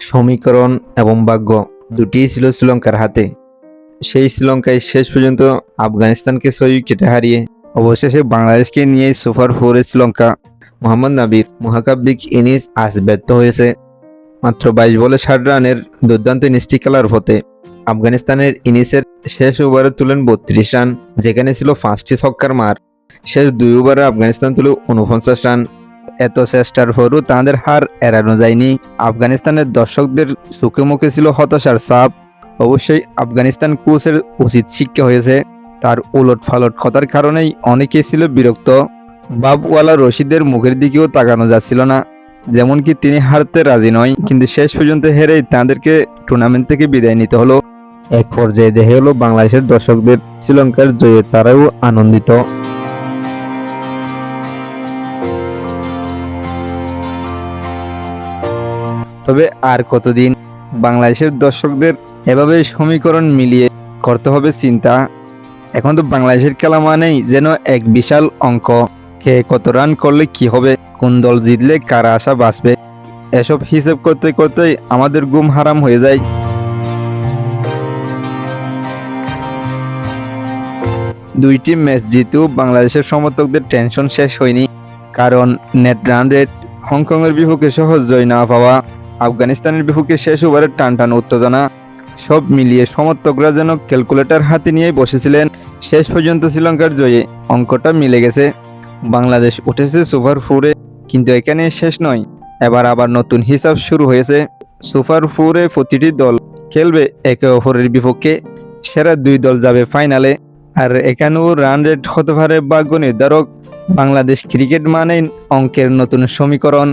সমীকরণ এবং ভাগ্য দুটিই ছিল শ্রীলঙ্কার হাতে। সেই শ্রীলঙ্কায় শেষ পর্যন্ত আফগানিস্তানকে ছয় উইকেটে হারিয়ে অবশেষে বাংলাদেশকে নিয়ে সুপার ফোরে শ্রীলঙ্কা মোহাম্মদ নাবির মহাকাব্যিক ইনিংস আজ ব্যর্থ হয়েছে। মাত্র বাইশ বলে ষাট রানের দুর্দান্ত ইনিংসটি খেলার পথে আফগানিস্তানের ইনিংসের শেষ ওভারে তুলেন বত্রিশ রান, যেখানে ছিল পাঁচটি ছক্কার মার। শেষ দুই ওভারে আফগানিস্তান তুলে উনপঞ্চাশ রান। এত চেষ্টার পরও তাদের হার এড়ানো যায়নি। আফগানিস্তানের দর্শকদের চোখে মুখে ছিল হতাশার চাপ অবশ্যই আফগানিস্তান কোচের উচিত শিক্ষা হয়েছে। তার উলট ফালট কথার কারণেই অনেকেই ছিল বিরক্ত। বাবওয়ালা রশিদের মুখের দিকেও তাকানো যাচ্ছিল না। যেমন কি তিনি হারতে রাজি নয়, কিন্তু শেষ পর্যন্ত হেরেই তাদেরকে টুর্নামেন্ট থেকে বিদায় নিতে হলো। এক পর্যায়ে দেখে হলো বাংলাদেশের দর্শকদের। শ্রীলঙ্কার জয়ে তারাও আনন্দিত। তবে আর কতদিন? বাংলাদেশের দর্শকদের এভাবে সমীকরণ মিলিয়ে করতে হবে চিন্তা। এখন তো বাংলাদেশের খেলা মানেই যেন এক বিশাল অঙ্ক। কে কত রান করলে কি হবে? কোন দল জিতলে কারা আশা বাঁচবে? এসব হিসেব করতে করতেই আমাদের ঘুম হারাম হয়ে যায়। দুইটি ম্যাচ জিতেও বাংলাদেশের সমর্থকদের টেনশন শেষ হয়নি। কারণ নেট রান রেট হংকংয়ের বিপক্ষে সহজ জয় না পাওয়া। আফগানিস্তানের বিপক্ষে শেষ ওভারের টান টান উত্তেজনা। সব মিলিয়ে সমর্থকরা যেন ক্যালকুলেটর হাতে নিয়েই বসেছিলেন। শেষ পর্যন্ত শ্রীলঙ্কার জয়ে অঙ্কটা মিলে গেছে। বাংলাদেশ উঠেছে সুপার ফোরে, কিন্তু এখানে শেষ নয়। এবার আবার নতুন হিসাব শুরু হয়েছে। সুপার ফোরে প্রতিটি দল খেলবে একে অপরের বিপক্ষে। সেরা দুই দল যাবে ফাইনালে। আর এখানেও রান রেট হতে পারে ভাগ্য নির্ধারক বাংলাদেশ ক্রিকেট মানেই অঙ্কের নতুন সমীকরণ।